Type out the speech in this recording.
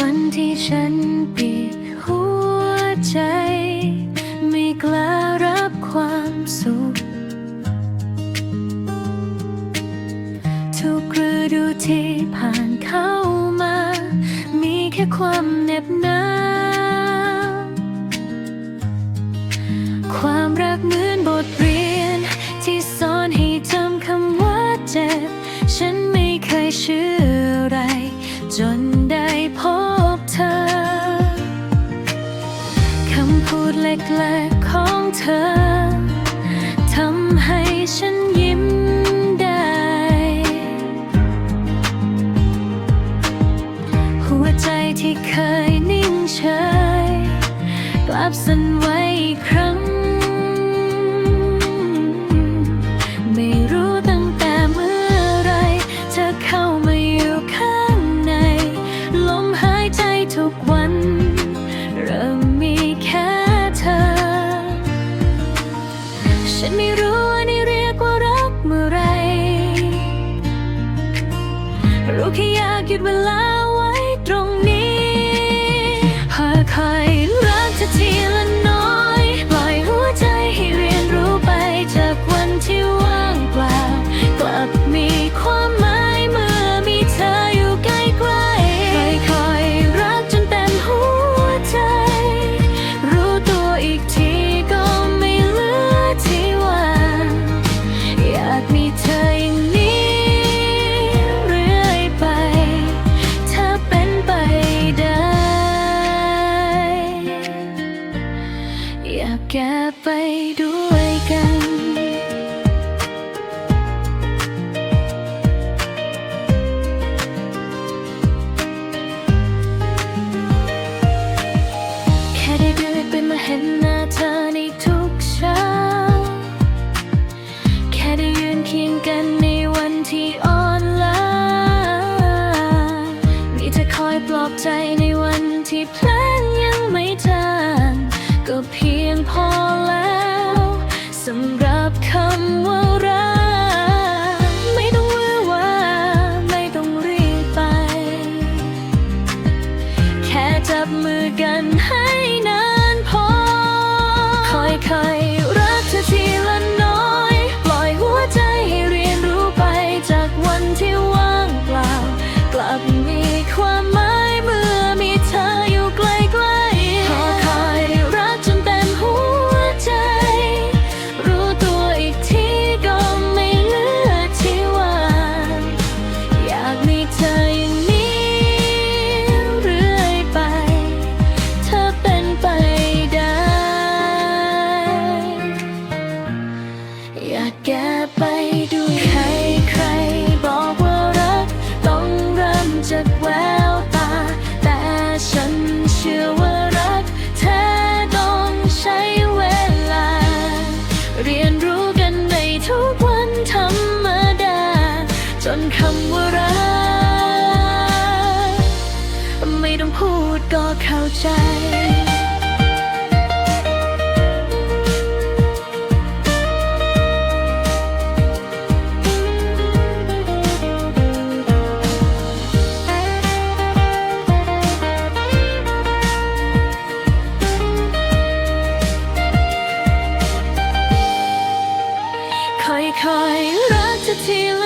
วันที่ฉันปิดหัวใจ ไม่กล้ารับความสุข ทุกฤดูที่ผ่านเข้ามา มีแค่ความเหน็บหนาวความรักเหมือนบทเรียน ที่สอนให้จำคำว่าเจ็บ ฉันไม่เคยเชื่ออะไรจน ลกๆของเธอทำให้ฉันยิ้มได้ หัวใจที่เคยนิ่งเฉย กลับสั่นไหวอีกครั้ง ไม่รู้ตั้งแต่เมื่อไร เธอเข้ามาอยู่ข้างใน ลมหายใจทุกวัน เริ่มมีแค่ ฉันไม่รู้ว่านี่เรียกว่ารักเมื่อไร รู้แค่อยากหยุดเวลาไว้ตรงากแก้ไปด้วยกันแค่ได้เดินไปมาเห็นหน้าเธอในทุกเช้า แค่ได้ยืนเคียงกันในวันที่อ่อนล้ามีเธอคอยปลอบใจในวันที่พล ใจค่อยๆรักจะทีละ